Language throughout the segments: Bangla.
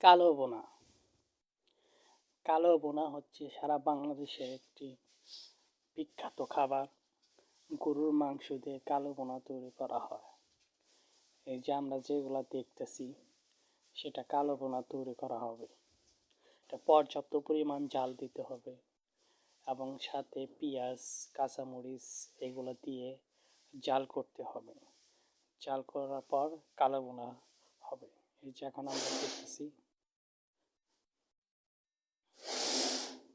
কালো বোনা। কালো বোনা হচ্ছে সারা বাংলাদেশের একটি বিখ্যাত খাবার। গরুর মাংস দিয়ে কালো বোনা তৈরি করা হয়। এই যে আমরা যেগুলো দেখতেছি, সেটা কালো বোনা তৈরি করা হবে। এটা পর্যাপ্ত পরিমাণ জাল দিতে হবে এবং সাথে পেঁয়াজ, কাঁচামরিচ এগুলো দিয়ে জাল করতে হবে। জাল করার পর কালো বোনা হবে। এই যে এখন আমরা দেখতেছি,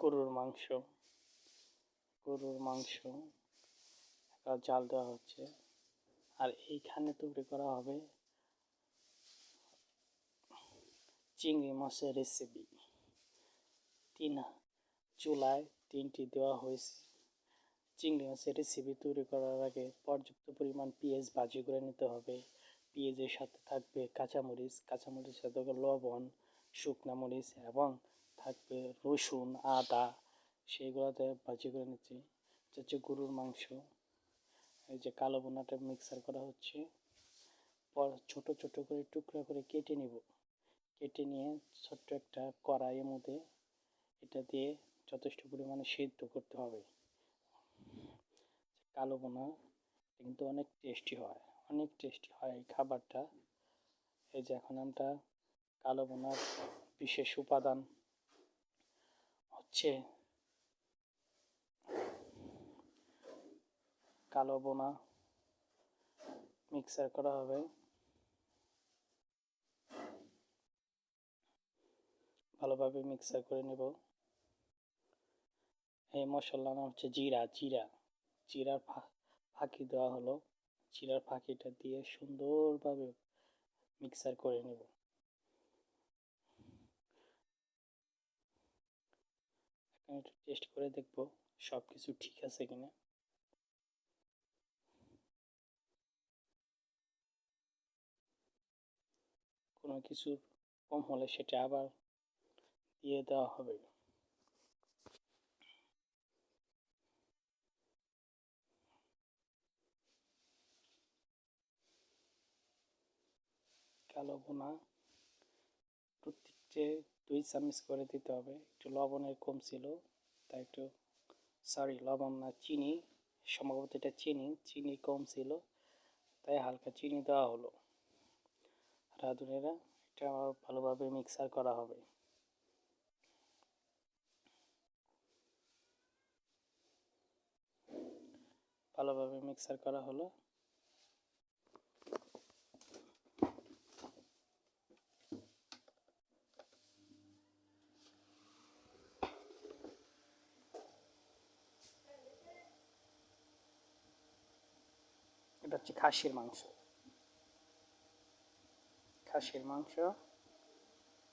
গরুর মাংস গরুর মাংস জাল দেওয়া হচ্ছে। আর এইখানে তৈরি করা হবে চিংড়ি মাছের রেসিপি তিন চুলায় তিনটি দেওয়া হয়েছে। চিংড়ি মাছের রেসিপি তৈরি করার আগে পর্যাপ্ত পরিমাণ পেঁয়াজ ভাজি করে নিতে হবে। পেঁয়াজের সাথে থাকবে কাঁচামরিচ, কাঁচামরিচের সাথে লবণ, শুকনা মরিচ এবং থাকবে রসুন, আদা। সেইগুলোতে ভাজি করে নিচ্ছি। হচ্ছে গরুর মাংস। এই যে কালো বোনাটা মিক্সার করা হচ্ছে। পর ছোট ছোট করে টুকরা করে কেটে নিব। কেটে নিয়ে ছোট্ট একটা কড়াইয়ের মধ্যে এটা দিয়ে যথেষ্ট পরিমাণে সেদ্ধ করতে হবে। কালো বোনা কিন্তু অনেক টেস্টি হয়। অনেক টেস্টি হয় এই খাবারটা। এই যে এখন আমরা কালো বোনার বিশেষ উপাদান হচ্ছে কালো বোনা মিক্সার করা হবে। ভালোভাবে মিক্সার করে নেব। এই মশলার নাম হচ্ছে জিরা। জিরা, জিরার ফাঁকি দেওয়া হলো। জিরার ফাঁকিটা দিয়ে সুন্দরভাবে মিক্সার করে নেব। একটু টেস্ট করে দেখব সব কিছু ঠিক আছে কিনা। কোনো কিছু কম হলে সেটা আবার দিয়ে দেওয়া হবে। কালো বোনা প্রত্যেকটি দুই চামচ করে দিতে হবে। একটু লবণের কম ছিল, তাই একটু সরি লবণ না, চিনি, সম্ভবত এটা চিনি চিনি কম ছিল, তাই হালকা চিনি দেওয়া হলো। রাঁধুনেরা এটা আবার ভালোভাবে মিক্সার করা হবে। ভালোভাবে মিক্সার করা হলো। হচ্ছে খাসির মাংস। খাসির মাংস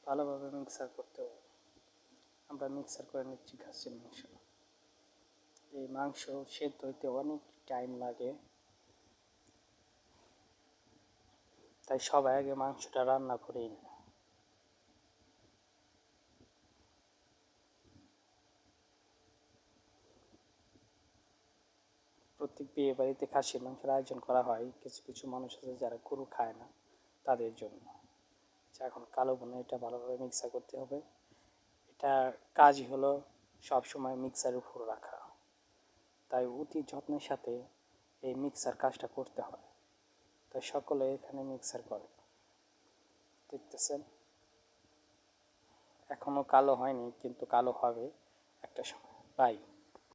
ভালোভাবে মিক্সার করতে হবে। আমরা মিক্সার করে নিচ্ছি খাসির মাংস। এই মাংস সেদ্ধ হইতে অনেক টাইম লাগে। তাই সবাই আগে মাংসটা রান্না করেই না প্রত্যেক বিয়ে বাড়িতে খাসির মাংসের আয়োজন করা হয়। কিছু কিছু মানুষ আছে যারা গরু খায় না তাদের জন্য। এখন কালো বোনা এটা ভালোভাবে মিক্সার করতে হবে। এটা কাজই হলো সব সময় মিক্সারের উপর রাখা। তাই অতি যত্নের সাথে এই মিক্সার কাজটা করতে হয়। তাই সকলে এখানে মিক্সার করে। দেখতেছেন? এখনও কালো হয়নি, কিন্তু কালো হবে একটা সময়। বাই